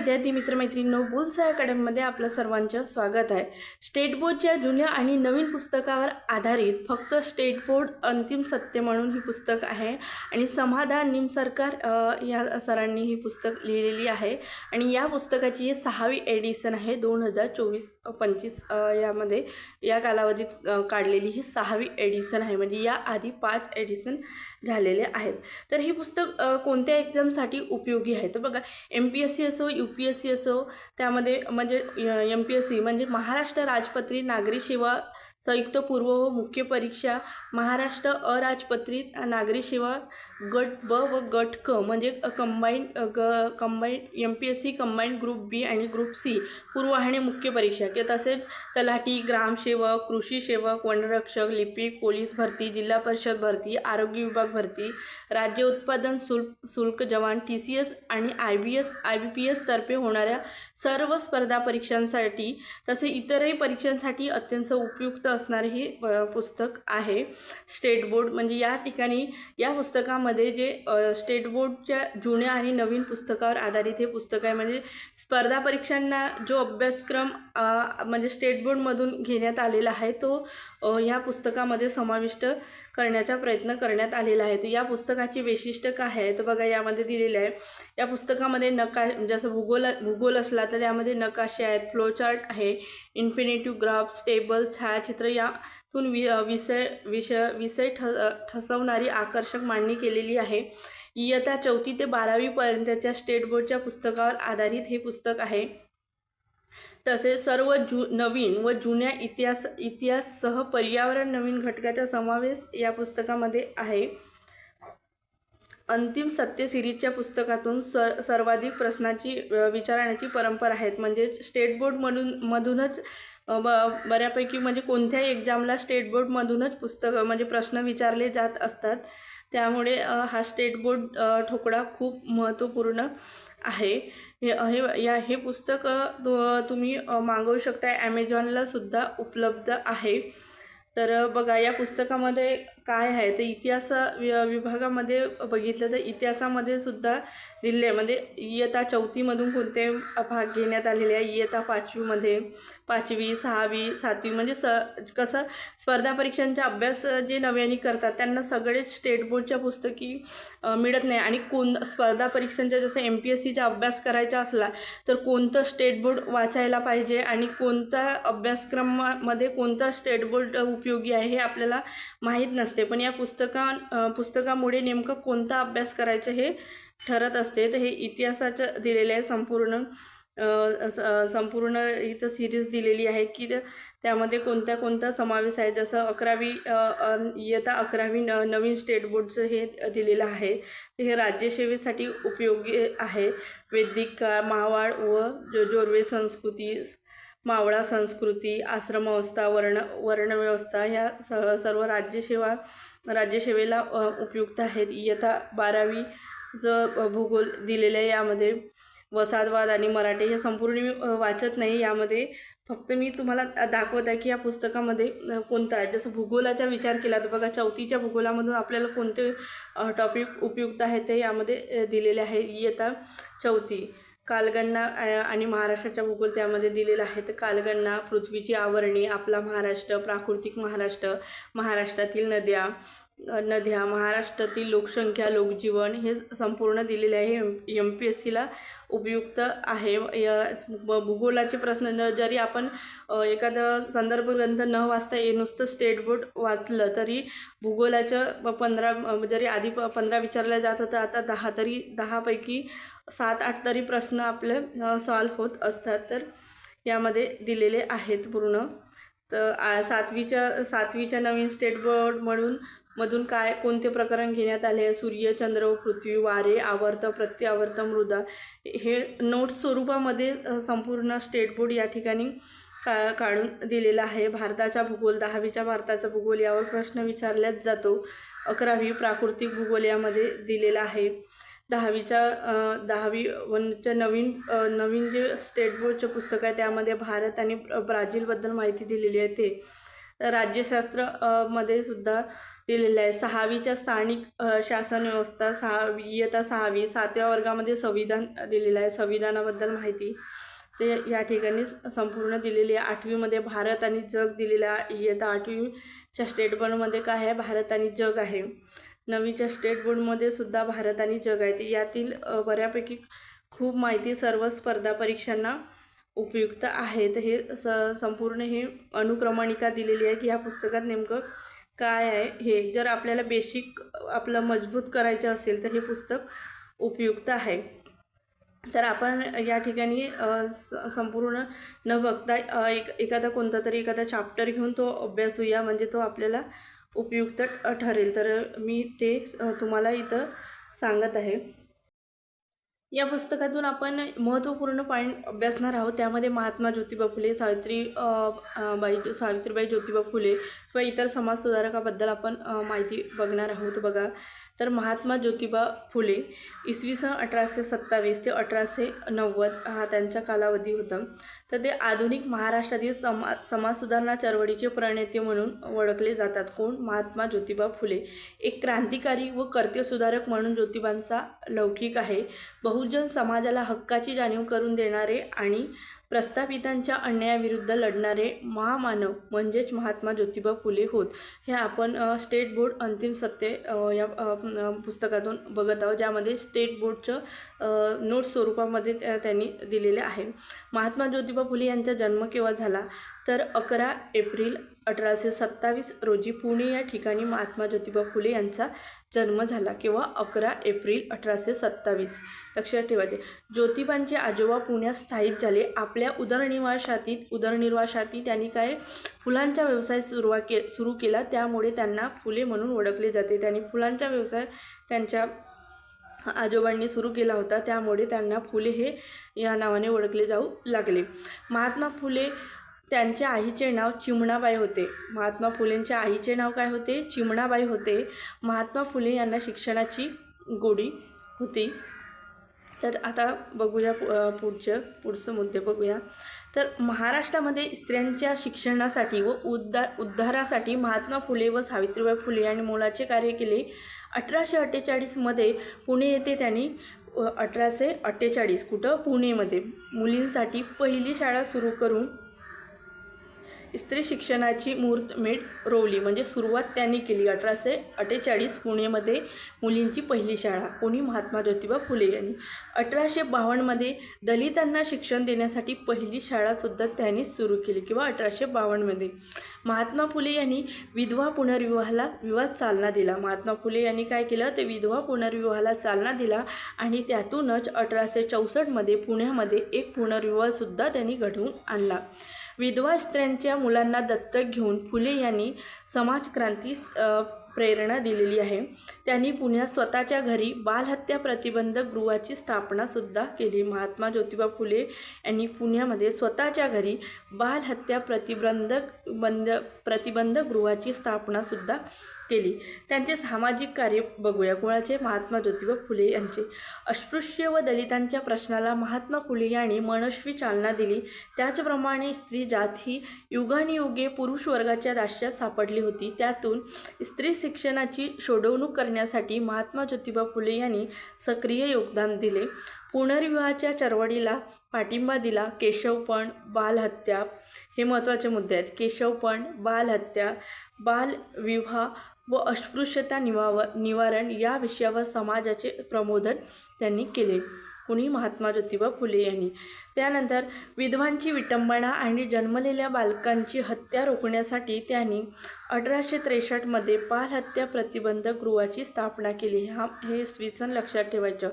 विद्यार्थी मित्रमैत्रिणींनो बुल्स अकॅडमीमध्ये आपलं सर्वांचं स्वागत आहे. स्टेट बोर्डच्या जुन्या आणि नवीन पुस्तकावर आधारित फक्त स्टेट बोर्ड अंतिम सत्य म्हणून ही पुस्तक आहे आणि समाधान निम सरकार या सरांनी ही पुस्तक लिहिलेली आहे. आणि या पुस्तकाची ही सहावी एडिसन आहे दोन हजार चोवीस पंचवीस यामध्ये या कालावधीत काढलेली ही सहावी एडिसन आहे. म्हणजे या आधी पाच एडिसन झालेले आहेत. तर हे पुस्तक कोणत्या एक्झामसाठी उपयोगी आहे? तर बघा एम पी एस सी असो यू पी एस सी असो त्यामध्ये म्हणजे एम पी एस सी म्हणजे महाराष्ट्र राजपत्री नागरी सेवा संयुक्त पूर्व व मुख्य परीक्षा महाराष्ट्र अराजपत्रित नागरी सेवा गट ब व गट क म्हणजे कंबाईंड ग combined M P S C combined group B आणि ग्रुप सी पूर्व आणि मुख्य परीक्षा. किंवा तसेच तलाठी ग्रामसेवक कृषी सेवक वनरक्षक लिपिक पोलीस भरती जिल्हा परिषद भरती आरोग्य विभाग भरती राज्य उत्पादन शुल्क शुल्क जवान टी सी एस आणि I B S I B P एसतर्फे होणाऱ्या सर्व स्पर्धा परीक्षांसाठी तसे इतरही परीक्षांसाठी अत्यंत उपयुक्त असणारे हे पुस्तक आहे. स्टेट बोर्ड म्हणजे या ठिकाणी या पुस्तकामध्ये जे स्टेट बोर्डच्या जुन्या आणि नवीन पुस्तकावर आधारित हे पुस्तक आहे. म्हणजे स्पर्धा परीक्षांना जो अभ्यासक्रम म्हणजे स्टेट बोर्डमधून घेण्यात आलेला आहे तो ह्या पुस्तकामध्ये समाविष्ट करण्याचा प्रयत्न करण्यात आलेला आहे. तर या पुस्तकाची वैशिष्ट्य काय आहे? तर बघा यामध्ये दिलेलं आहे. या पुस्तकामध्ये नका जसं म्हणजे भूगोल भूगोल असला तर त्यामध्ये नकाशे आहेत. फ्लोचार्ट आहे. इन्फिनेटिव्ह ग्राफ्स टेबल्स छायाचित्र यातून वि विषय विषय विषय ठ ठसवणारी आकर्षक मांडणी केलेली आहे. इयत्ता चौथी ते बारावीपर्यंतच्या स्टेट बोर्डच्या पुस्तकावर आधारित हे पुस्तक आहे. तसेच सर्व जु नवीन व जुन्या इतिहास इतिहाससह पर्यावरण नवीन घटकाचा समावेश या पुस्तकामध्ये आहे. अंतिम सत्य सिरीजच्या पुस्तकातून स सर्वाधिक प्रश्नाची विचारण्याची परंपरा आहेत. म्हणजे स्टेट बोर्डमधून मधूनच ब बऱ्यापैकी म्हणजे कोणत्याही एक्झामला स्टेट बोर्डमधूनच पुस्तक म्हणजे प्रश्न विचारले जात असतात. त्यामुळे हा स्टेट बोर्ड ठोकळा खूप महत्त्वपूर्ण आहे. हे हे या हे पुस्तक तुम्ही मागवू शकता ॲमेझॉनलासुद्धा उपलब्ध आहे. तर बघा या पुस्तकामध्ये काय आहे तर इतिहास वि- विभागामध्ये बघितलं तर इतिहासामध्ये सुद्धा दिले आहे. म्हणजे इयत्ता चौथीमधून कोणते भाग घेण्यात आलेले आहे? इयत्ता पाचवीमध्ये पाचवी सहावी सातवी म्हणजे स कसं स्पर्धा परीक्षांचा अभ्यास जे नव्याने करतात त्यांना सगळेच स्टेट बोर्डच्या पुस्तकी मिळत नाही. आणि कोण स्पर्धा परीक्षांच्या जसं एम पी एस सीचा अभ्यास करायचा असला तर कोणतं स्टेट बोर्ड वाचायला पाहिजे आणि कोणता अभ्यासक्रमामध्ये कोणता स्टेट बोर्ड उपयोगी आहे हे आपल्याला माहीत नसतं. पण या पुस्तका पुस्तकामुळे नेमकं कोणता अभ्यास करायचं हे ठरत असते. तर हे इतिहासाचं दिलेलं आहे. संपूर्ण संपूर्ण इथं सिरीज दिलेली आहे की त्यामध्ये कोणत्या कोणता समावेश आहे? जसं अकरावी इयता इयत्ता अकरावी न नवीन स्टेट बोर्डचं हे दिलेलं आहे. हे राज्यसेवेसाठी उपयोगी आहे. वैदिक काळ महावाड व जो जोरवे संस्कृती मावळा संस्कृती आश्रमव्यवस्था वर्ण वर्णव्यवस्था ह्या स सर्व राज्यसेवा राज्यसेवेला उपयुक्त आहेत. इयता बारावी ज भूगोल दिलेलं आहे यामध्ये वसाहतवाद आणि मराठी हे संपूर्ण मी वाचत नाही. यामध्ये फक्त मी तुम्हाला दाखवत आहे की या पुस्तकामध्ये कोणतं आहे? जसं भूगोलाचा विचार केला तर बघा चौथीच्या भूगोलामधून आपल्याला कोणते टॉपिक उपयुक्त आहे ते यामध्ये दिलेले आहे. इयता चौथी. कालगणना आणि महाराष्ट्राच्या भूगोल त्यामध्ये दिलेला आहे. तर कालगणना पृथ्वीची आवरणी आपला महाराष्ट्र प्राकृतिक महाराष्ट्र महाराष्ट्रातील नद्या नद्या महाराष्ट्रातील लोकसंख्या लोकजीवन हे संपूर्ण दिलेले आहे. एम एम पी एस सीला उपयुक्त आहे. भूगोलाचे प्रश्न जरी आपण एखादं संदर्भ ग्रंथ न वाचता ये नुसतं स्टेट बोर्ड वाचलं तरी भूगोलाचं पंधरा जरी आधी प पंधरा विचारल्या जात होतं आता दहा तरी दहापैकी सात आठ तरी प्रश्न आपले सॉल्व होत असतात. तर यामध्ये दिलेले आहेत पूर्ण. तर सातवीच्या सातवीच्या नवीन स्टेट बोर्ड म्हणून मधून काय कोणते प्रकरण घेण्यात आले आहे? सूर्य चंद्र व पृथ्वी वारे आवर्त प्रत्यावर्त मृदा हे नोट्स स्वरूपामध्ये संपूर्ण स्टेट बोर्ड या ठिकाणी का काढून दिलेला आहे. भारताचा भूगोल दहावीच्या भारताचा भूगोल यावर प्रश्न विचारल्याच जातो. अकरावी प्राकृतिक भूगोल यामध्ये दिलेला आहे. दहावीच्या दहावी वनच्या नवीन नवीन जे स्टेट बोर्डचे पुस्तक आहे त्यामध्ये भारत आणि ब्राझीलबद्दल माहिती दिलेली आहे ते. राज्यशास्त्रमध्ये सुद्धा दिलेलं आहे. सहावीच्या स्थानिक शासन व्यवस्था सहावी इयत्ता सहावी सातव्या वर्गामध्ये संविधान दिलेलं आहे. संविधानाबद्दल माहिती ते या ठिकाणी संपूर्ण दिलेली आहे. आठवीमध्ये भारत आणि जग दिलेलं आहे. इयत्ता आठवीच्या स्टेट बोर्डमध्ये काय आहे? भारत आणि जग आहे. नवीच्या स्टेट बोर्डमध्ये सुद्धा भारत आणि जग आहे. ते यातील बऱ्यापैकी खूप माहिती सर्व स्पर्धा परीक्षांना उपयुक्त आहे तर हे स संपूर्ण हे अनुक्रमणिका दिलेली आहे की ह्या पुस्तकात नेमकं काय आहे हे? जर आपल्याला बेसिक आपलं मजबूत करायचं असेल तर हे पुस्तक उपयुक्त आहे. तर आपण या ठिकाणी स- संपूर्ण न बघता एक एखादा कोणता तरी एखादा चॅप्टर घेऊन तो अभ्यासूया म्हणजे तो आपल्याला उपयुक्त ठरेल. तर मी ते तुम्हाला इथं सांगत आहे. या पुस्तकातून आपण महत्त्वपूर्ण पॉईंट अभ्यासणार आहोत. त्यामध्ये महात्मा ज्योतिबा फुले सावित्री बाई सावित्रीबाई ज्योतिबा फुले किंवा इतर समाजसुधारकाबद्दल आपण माहिती बघणार आहोत बघा. तर महात्मा ज्योतिबा फुले इसवी सन अठराशे सत्तावीस ते अठराशे नव्वद हा त्यांचा कालावधी होता. तर ते आधुनिक महाराष्ट्रातील समा समाजसुधारणा चळवळीचे प्रणेते म्हणून ओळखले जातात. कोण? महात्मा ज्योतिबा फुले. एक क्रांतिकारी व कर्त्यसुधारक म्हणून ज्योतिबांचा लौकिक आहे. बहुजन समाजाला हक्काची जाणीव करून देणारे आणि प्रस्थापितांच्या अन्यायाविरुद्ध लढणारे महामानव म्हणजेच महात्मा ज्योतिबा फुले होत. हे आपण स्टेट बोर्ड अंतिम सत्य या पुस्तकातून बघत आहोत. ज्यामध्ये स्टेट बोर्डचं नोट स्वरूपामध्ये त्यांनी दिलेले आहे. महात्मा ज्योतिबा फुले यांचा जन्म केव्हा झाला? तर अकरा एप्रिल अठराशे सत्तावीस रोजी पुणे या ठिकाणी महात्मा ज्योतिबा फुले यांचा जन्म झाला किंवा अकरा एप्रिल अठराशे सत्तावीस. लक्षात ठेवायचे. ज्योतिबांचे आजोबा पुण्यात स्थायिक झाले. आपल्या उदरनिर्वाहासाठी उदरनिर्वाहासाठी त्यांनी काय फुलांचा व्यवसाय सुरुवा के सुरू केला. त्यामुळे त्यांना फुले म्हणून ओळखले जाते. त्यांनी फुलांचा व्यवसाय त्यांच्या आजोबांनी सुरू केला होता. त्यामुळे त्यांना फुले हे या नावाने ओळखले जाऊ लागले. महात्मा फुले त्यांच्या आईचे नाव चिमणाबाई होते. महात्मा फुलेंच्या आईचे नाव काय होते? चिमणाबाई होते. महात्मा फुले यांना शिक्षणाची गोडी होती. तर आता बघूया पु- पुढचं पुढचं मुद्दे बघूया. तर महाराष्ट्रामध्ये स्त्रियांच्या शिक्षणासाठी व उद्धार उद्धारासाठी महात्मा फुले व सावित्रीबाई फुले यांनी मोलाचे कार्य केले. अठराशे अठ्ठेचाळीसमध्ये पुणे येथे त्यांनी अठराशे अठ्ठेचाळीस कुठं? पुणेमध्ये. मुलींसाठी पहिली शाळा सुरू करून स्त्री शिक्षणाची मुहूर्तमेढ रोवली. म्हणजे सुरुवात त्यांनी केली. अठराशे अठ्ठेचाळीस पुणेमध्ये मुलींची पहिली शाळा. कोणी महात्मा ज्योतिबा फुले यांनी. अठराशे बावन्नमध्ये दलितांना शिक्षण देण्यासाठी पहिली शाळासुद्धा त्यांनी सुरू केली किंवा अठराशे बावन्नमध्ये. महात्मा फुले यांनी विधवा पुनर्विवाहाला विवाह चालना दिला. महात्मा फुले यांनी काय केलं? ते विधवा पुनर्विवाहाला चालना दिला आणि त्यातूनच अठराशे चौसष्टमध्ये पुण्यामध्ये एक पुनर्विवाहसुद्धा त्यांनी घडवून आणला. विधवा स्त्रियांच्या मुलांना दत्तक घेऊन फुले यांनी समाजक्रांतीस प्रेरणा दिलेली आहे. त्यांनी पुण्यात स्वतःच्या घरी बालहत्या प्रतिबंधक गृहाची स्थापनासुद्धा केली. महात्मा ज्योतिबा फुले यांनी पुण्यामध्ये स्वतःच्या घरी बालहत्या प्रतिबंधक बंद प्रतिबंधक गृहाची स्थापनासुद्धा केली. त्यांचे सामाजिक कार्य बघूया. कोणाचे? महात्मा ज्योतिबा फुले यांचे. अस्पृश्य व दलितांच्या प्रश्नाला महात्मा फुले यांनी मनस्वी चालना दिली. त्याचप्रमाणे स्त्री जात ही युगानियुगे पुरुष वर्गाच्या दाश्यात सापडली होती. त्यातून स्त्री शिक्षणाची सोडवणूक करण्यासाठी महात्मा ज्योतिबा फुले यांनी सक्रिय योगदान दिले. पुनर्विवाहाच्या चळवळीला पाठिंबा दिला. केशवपण बालहत्या हे महत्त्वाचे मुद्दे आहेत. केशवपण बालहत्या बालविवाह व अस्पृश्यता निवाव निवारण या विषयावर समाजाचे प्रबोधन त्यांनी केले. कुणी? महात्मा ज्योतिबा फुले यांनी. त्यानंतर विधवांची विटंबना आणि जन्मलेल्या बालकांची हत्या रोखण्यासाठी त्यांनी अठराशे त्रेसष्टमध्ये बालहत्या प्रतिबंधक गृहाची स्थापना केली. हा हे स्वीसन लक्षात ठेवायचं.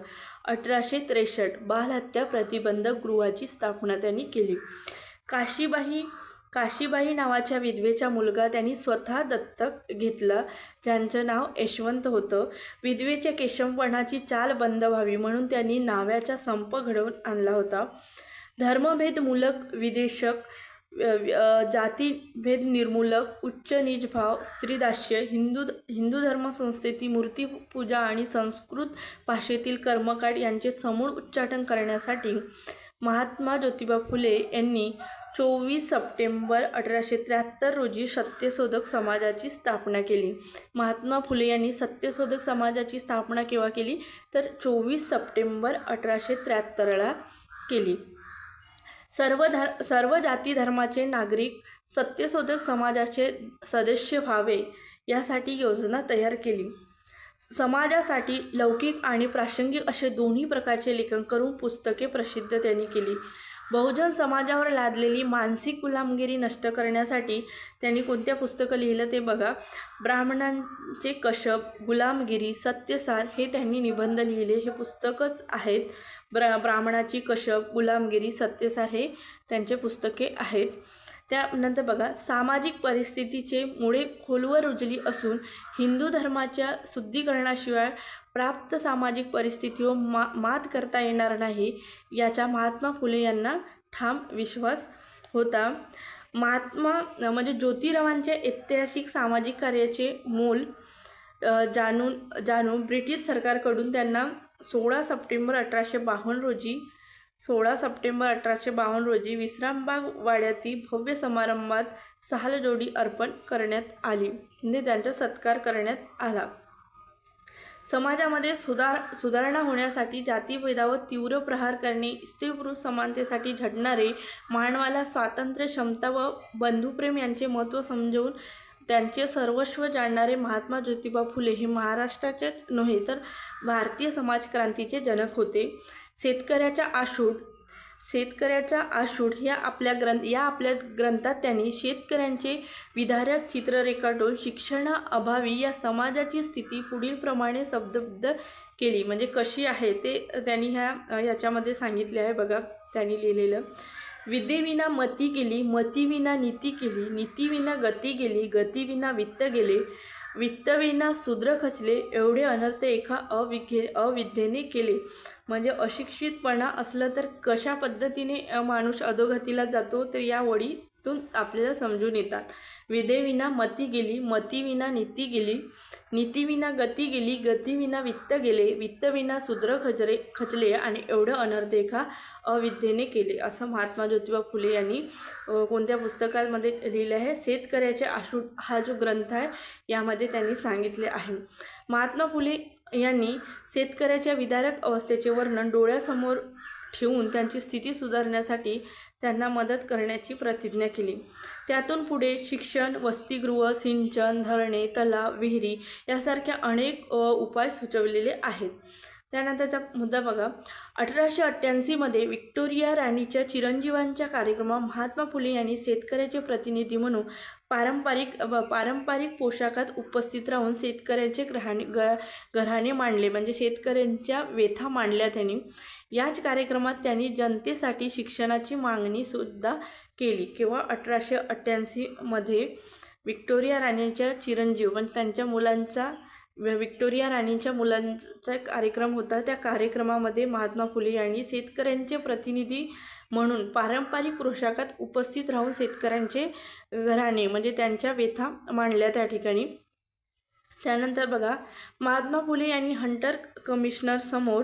अठराशे त्रेसष्ट बालहत्या प्रतिबंधक गृहाची स्थापना त्यांनी केली. काशीबाई काशीबाई नावाच्या विधवेचा मुलगा त्यांनी स्वतः दत्तक घेतला. ज्यांचं नाव यशवंत होतं. विधवेच्या केशवपणाची चाल बंद व्हावी म्हणून त्यांनी नाव्याचा संप घडवून आणला होता. धर्मभेदमूलक विदेशक जातीभेद निर्मूलक उच्च निजभाव स्त्रीदास्य हिंदू हिंदू धर्मसंस्थेतील मूर्तीपूजा आणि संस्कृत भाषेतील कर्मकांड यांचे समूळ उच्चाटन करण्यासाठी महात्मा ज्योतिबा फुले यांनी चोवीस सप्टेंबर अठराशे त्र्याहत्तर रोजी सत्यशोधक समाजाची स्थापना केली. महात्मा फुले यांनी सत्यशोधक समाजाची स्थापना केव्हा केली? तर चोवीस सप्टेंबर अठराशे त्र्याहत्तरला केली. सर्व धर सर्व जाती धर्माचे नागरिक सत्यशोधक समाजाचे सदस्य व्हावे यासाठी योजना तयार केली. समाजासाठी लौकिक आणि प्रासंगिक असे दोन्ही प्रकारचे लेखन करून पुस्तके प्रसिद्ध त्यांनी केली. बहुजन समाजावर लादलेली मानसिक गुलामगिरी नष्ट करण्यासाठी त्यांनी कोणत्या पुस्तकं लिहिलं ते बघा. ब्राह्मणांचे कशप गुलामगिरी सत्यसार हे त्यांनी निबंध लिहिले. हे पुस्तकच आहेत. ब्रा ब्राह्मणाची कशप गुलामगिरी सत्यसार हे त्यांचे पुस्तके आहेत. त्यानंतर बघा सामाजिक परिस्थितीचे मुळे खोलवर रुजली असून हिंदू धर्माच्या शुद्धीकरणाशिवाय प्राप्त सामाजिक परिस्थितीवर मा मात करता येणार नाही याचा महात्मा फुले यांना ठाम विश्वास होता. महात्मा म्हणजे ज्योतिरावांच्या ऐतिहासिक सामाजिक कार्याचे मोल जाणून जाणून ब्रिटिश सरकारकडून त्यांना सोळा सप्टेंबर अठराशे बावन्न रोजी सोळा सप्टेंबर अठराशे बावन्न रोजी विश्रामबाग वाड्यातील भव्य समारंभात सहाल जोडी अर्पण करण्यात आली. म्हणजे त्यांचा सत्कार करण्यात आला. समाजामध्ये सुधार सुधारणा होण्यासाठी जातीभेदावर तीव्र प्रहार करणे स्त्री पुरुष समानतेसाठी झटणारे मानवाला स्वातंत्र्य क्षमता व बंधुप्रेम यांचे महत्त्व समजवून त्यांचे सर्वस्व जाणणारे महात्मा ज्योतिबा फुले हे महाराष्ट्राचेच नव्हे तर भारतीय समाजक्रांतीचे जनक होते. शेतकऱ्याच्या आशूड शेतकऱ्याच्या आशूड या आपल्या ग्रंथ या आपल्या ग्रंथात त्यांनी शेतकऱ्यांचे विधारक चित्र रेखाटून शिक्षणाअभावी या समाजाची स्थिती पुढीलप्रमाणे शब्दबद्ध केली. म्हणजे कशी आहे ते त्यांनी ह्या याच्यामध्ये सांगितले आहे बघा त्यांनी लिहिलेलं. विद्येविना मती गेली मतीविना नीती केली नीतीविना गती गेली गतीविना वित्त गेले वित्तविना शूद्र खचले एवढे अनर्थ एका अविघे अविद्येने केले. म्हणजे अशिक्षितपणा असलं तर कशा पद्धतीने माणूस अधोगतीला जातो? तर या वळीतून आपल्याला समजून येतात. विदेविना मती गेली मतीविना नीती गेली नीतीविना गती गेली गतीविना वित्त गेले वित्तविना शूद्र खचरे खचले आणि एवढं अनर्थ एका अविद्येने केले असं महात्मा ज्योतिबा फुले यांनी कोणत्या पुस्तकामध्ये लिहिलं आहे? शेतकऱ्याचे आशू हा जो ग्रंथ आहे यामध्ये त्यांनी सांगितले आहे. महात्मा फुले यांनी शेतकऱ्याच्या विदारक अवस्थेचे वर्णन डोळ्यासमोर ठेवून त्यांची स्थिती सुधारण्यासाठी त्यांना मदत करण्याची प्रतिज्ञा केली. त्यातून पुढे शिक्षण वसतिगृह सिंचन धरणे तलाव विहिरी यासारख्या अनेक उपाय सुचवलेले आहेत. त्यानंतरचा मुद्दा बघा. अठराशे अठ्ठ्याऐंशीमध्ये विक्टोरिया राणीच्या चिरंजीवांच्या कार्यक्रमात महात्मा फुले यांनी शेतकऱ्याचे प्रतिनिधी म्हणून पारंपरिक पारंपरिक पोशाखात उपस्थित राहून शेतकऱ्यांचे ग्रहाणे ग घराणे मांडले. म्हणजे शेतकऱ्यांच्या व्यथा मांडल्या त्यांनी. याच कार्यक्रमात त्यांनी जनतेसाठी शिक्षणाची मागणीसुद्धा केली. किंवा अठराशे अठ्ठ्याऐंशीमध्ये विक्टोरिया राणीच्या चिरंजीव म्हणजे त्यांच्या मुलांचा विक्टोरिया राणीच्या मुलांचा कार्यक्रम होता. त्या कार्यक्रमामध्ये महात्मा फुले यांनी शेतकऱ्यांचे प्रतिनिधी म्हणून पारंपरिक पोशाखात उपस्थित राहून शेतकऱ्यांचे घराणे म्हणजे त्यांच्या व्यथा मांडल्या त्या ठिकाणी. त्यानंतर बघा महात्मा फुले यांनी हंटर कमिशनरसमोर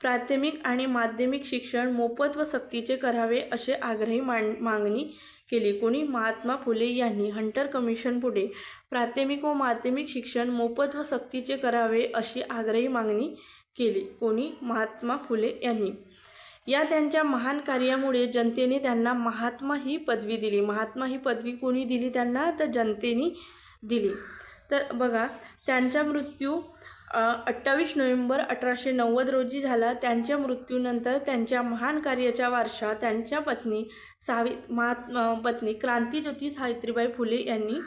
प्राथमिक आणि माध्यमिक शिक्षण मोफत व सक्तीचे करावे असे आग्रही मांड मागणी केली. कोणी? महात्मा फुले यांनी. हंटर कमिशन पुढे. प्राथमिक व माध्यमिक शिक्षण मोफत व सक्तीचे करावे अशी आग्रही मागणी केली. कोणी? महात्मा फुले यांनी. या त्यांच्या महान कार्यामुळे जनतेने त्यांना महात्मा ही पदवी दिली. महात्मा ही पदवी कोणी दिली त्यांना? तर जनतेने दिली. तर बघा त्यांचा मृत्यू अठ्ठावीस नोव्हेंबर अठराशे नव्वद रोजी झाला. त्यांच्या मृत्यूनंतर त्यांच्या महान कार्याच्या वारशा त्यांच्या पत्नी सावि महात्मा पत्नी क्रांतीज्योती सावित्रीबाई फुले यांनी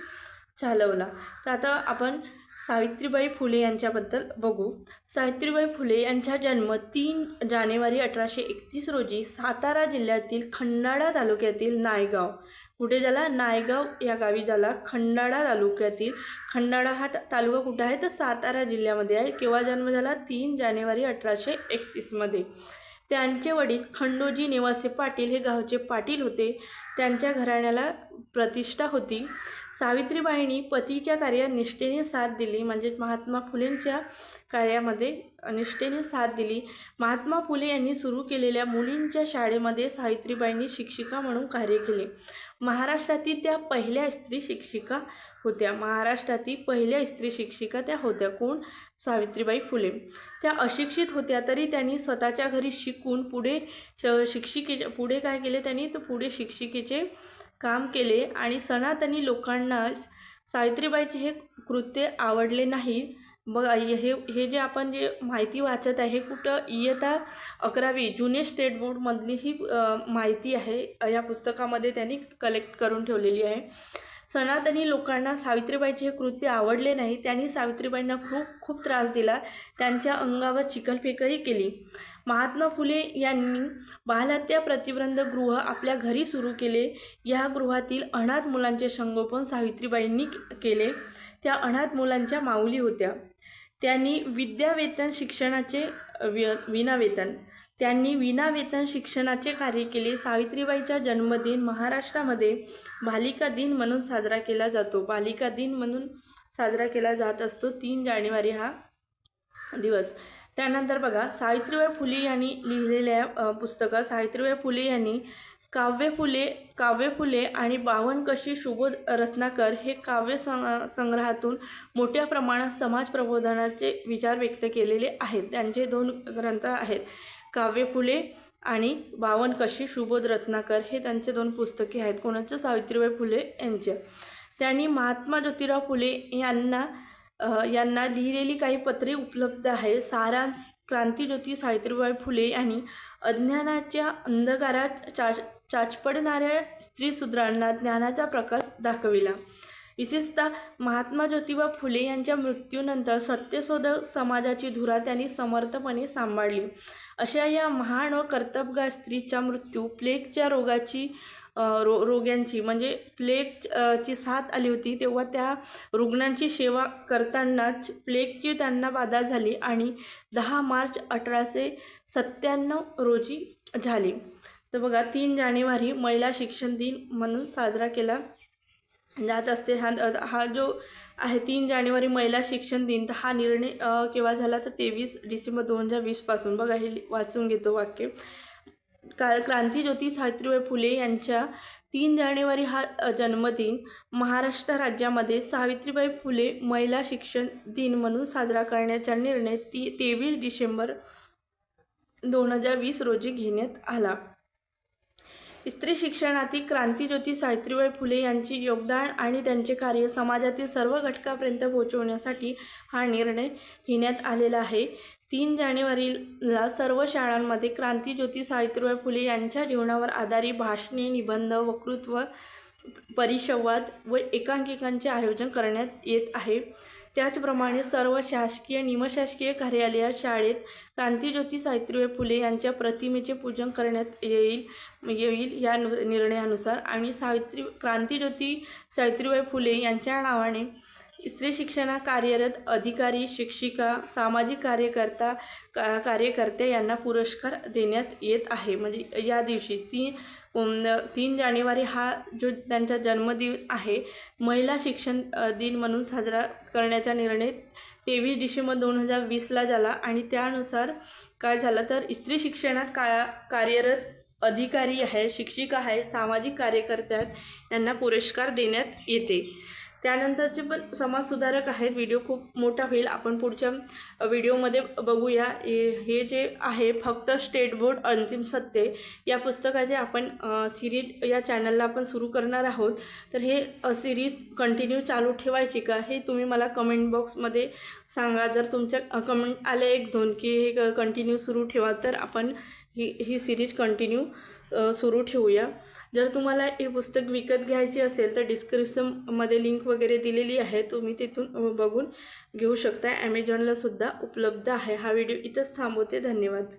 चालवला. तर आता आपण सावित्रीबाई फुले यांच्याबद्दल बघू. सावित्रीबाई फुले यांचा जन्म तीन जानेवारी अठराशे एकतीस रोजी सातारा जिल्ह्यातील खंडाळा तालुक्यातील नायगाव कुठे झाला नायगाव या गावी झाला खंडाळा तालुक्यातील खंडाळा हा तालुका कुठं आहे? तर सातारा जिल्ह्यामध्ये आहे. केव्हा जन्म झाला? तीन जानेवारी अठराशे एकतीसमध्ये त्यांचे वडील खंडोजी निवासी पाटील हे गावचे पाटील होते. त्यांच्या घराण्याला प्रतिष्ठा होती. सावित्रीबाईंनी पतीच्या कार्यात निष्ठेने साथ दिली. म्हणजेच महात्मा फुलेंच्या कार्यामध्ये निष्ठेने साथ दिली. महात्मा फुले यांनी सुरू केलेल्या मुलींच्या शाळेमध्ये सावित्रीबाईंनी शिक्षिका म्हणून कार्य केले. महाराष्ट्रातील त्या पहिल्या स्त्री शिक्षिका होत्या. महाराष्ट्रातील पहिल्या स्त्री शिक्षिका त्या होत्या. कोण? सावित्रीबाई फुले. त्या अशिक्षित होत्या तरी त्यांनी स्वतःच्या घरी शिकून पुढे श- शिक्षिकेचे पुढे काय केले? त्यांनी तर पुढे शिक्षिकेचे काम केले आणि सनातनी लोकांना सावित्रीबाईचे हे कृत्य आवडले नाही. मग हे हे जे आपण जे माहिती वाचत आहे हे कुठं? इयता अकरावी जुने स्टेट बोर्डमधली ही माहिती आहे. या पुस्तकामध्ये त्यांनी कलेक्ट करून ठेवलेली आहे. सनातनी लोकांना सावित्रीबाईचे हे कृत्य आवडले नाही. त्यांनी सावित्रीबाईंना खूप खूप त्रास दिला. त्यांच्या अंगावर चिखलफेकही केली. महात्मा फुले यांनी बालहत्या प्रतिबंध गृह आपल्या घरी सुरू केले. या गृहातील अनाथ मुलांचे संगोपन सावित्रीबाईंनी केले. त्या अनाथ मुलांच्या माऊली होत्या. त्यांनी विद्यावेतन शिक्षणाचे वि विनावेतन त्यांनी विनावेतन शिक्षणाचे कार्य केले. सावित्रीबाईचा जन्मदिन महाराष्ट्रामध्ये बालिका दिन म्हणून साजरा केला जातो. बालिका दिन म्हणून साजरा केला जात असतो. तीन जानेवारी हा दिवस. त्यानंतर बघा सावित्रीबाई फुले यांनी लिहिलेल्या पुस्तकात पुस्तकं सावित्रीबाई फुले यांनी काव्य फुले काव्य फुले आणि बावनकशी सुबोध रत्नाकर हे काव्य सं संग्रहातून मोठ्या प्रमाणात समाज प्रबोधनाचे विचार व्यक्त केलेले आहेत. त्यांचे दोन ग्रंथ आहेत. काव्य फुले आणि बावनकशी सुबोध रत्नाकर हे त्यांचे दोन पुस्तके आहेत. कोणाचं? सावित्रीबाई फुले यांच्या त्यांनी महात्मा ज्योतिराव फुले यांना यांना लिहिलेली काही पत्रे उपलब्ध आहे सारांश क्रांतीज्योती सावित्रीबाई फुले आणि अज्ञानाच्या अंधकारात चाच चाचपडणाऱ्या स्त्रीशूद्रांना ज्ञानाचा प्रकाश दाखविला. विशेषतः महात्मा ज्योतिबा फुले यांच्या मृत्यूनंतर सत्यशोधक समाजाची धुरा त्यांनी समर्थपणे सांभाळली. अशा या महान व कर्तबगार स्त्रीचा मृत्यू प्लेगच्या रोगाची रो रोग्यांची म्हणजे प्लेग ची साथ आली होती तेव्हा त्या रुग्णांची सेवा करतानाच प्लेगची त्यांना बाधा झाली आणि दहा मार्च अठराशे सत्त्याण्णव रोजी झाली. तर बघा तीन जानेवारी महिला शिक्षण दिन म्हणून साजरा केला जात असते. हा हा जो आहे. तीन जानेवारी महिला शिक्षण दिन. तर हा निर्णय केव्हा झाला? तर तेवीस डिसेंबर दोन हजार वीसपासून बघा हे वाचून घेतो वाक्य. का क्रांतीज्योती सावित्रीबाई फुले यांच्या तीन जानेवारी हा जन्मदिन महाराष्ट्र राज्यामध्ये सावित्रीबाई फुले महिला शिक्षण दिन म्हणून साजरा करण्याचा निर्णय ती तेवीस डिसेंबर दोन हजार वीस रोजी घेण्यात आला. स्त्री शिक्षणातील क्रांतीज्योती सावित्रीबाई फुले यांची योगदान आणि त्यांचे कार्य समाजातील सर्व घटकापर्यंत पोहोचवण्यासाठी हा निर्णय घेण्यात आलेला आहे. तीन जानेवारीला सर्व शाळांमध्ये क्रांतीज्योती सावित्रीबाई फुले यांच्या जीवनावर आधारित भाषणे निबंध वक्तृत्व परिसंवाद व एकांकिकांचे आयोजन करण्यात येत आहे. त्याचप्रमाणे सर्व शासकीय निमशासकीय कार्यालयात शाळेत क्रांतीज्योती सावित्रीबाई फुले यांच्या प्रतिमेचे पूजन करण्यात येईल येईल या निर्णयानुसार. आणि सावित्री क्रांतीज्योती सावित्रीबाई फुले यांच्या नावाने स्त्री शिक्षणा कार्यरत अधिकारी शिक्षिका सामाजिक कार्यकर्ता का कार्यकर्ते यांना पुरस्कार देण्यात येत आहे. म्हणजे या दिवशी ती तीन जानेवारी हा जो त्यांचा जन्मदिन आहे महिला शिक्षण दिन म्हणून साजरा करण्याचा निर्णय तेवीस डिसेंबर दोन हजार वीसला झाला आणि त्यानुसार काय झालं तर स्त्री शिक्षणात का कार्यरत अधिकारी आहे शिक्षिका आहे सामाजिक कार्यकर्ते आहेत यांना पुरस्कार देण्यात येते. त्यानंतरचे पण समाजसुधारक आहेत. व्हिडिओ खूप मोठा होईल. आपण पुढच्या व्हिडिओमध्ये बघूया. हे हे जे आहे फक्त स्टेट बोर्ड अंतिम सत्य या पुस्तकाचे आपण सिरीज या चॅनलला आपण सुरू करणार आहोत. तर हे सिरीज कंटिन्यू चालू ठेवायची का? हे तुम्ही मला कमेंट बॉक्समध्ये सांगा. जर तुमच्या कमेंट आले एक दोन की हे कंटिन्यू सुरू ठेवा तर आपण ही ही सिरीज कंटिन्यू सुरू ठेवूया. जर तुम्हाला हे पुस्तक विकत घ्यायचे असेल तर डिस्क्रिप्शनमध्ये लिंक वगैरे दिलेली आहे. तुम्ही तिथून बघून घेऊ शकता. ॲमेझॉनलासुद्धा उपलब्ध आहे. हा व्हिडिओ इथंच थांबवते. धन्यवाद.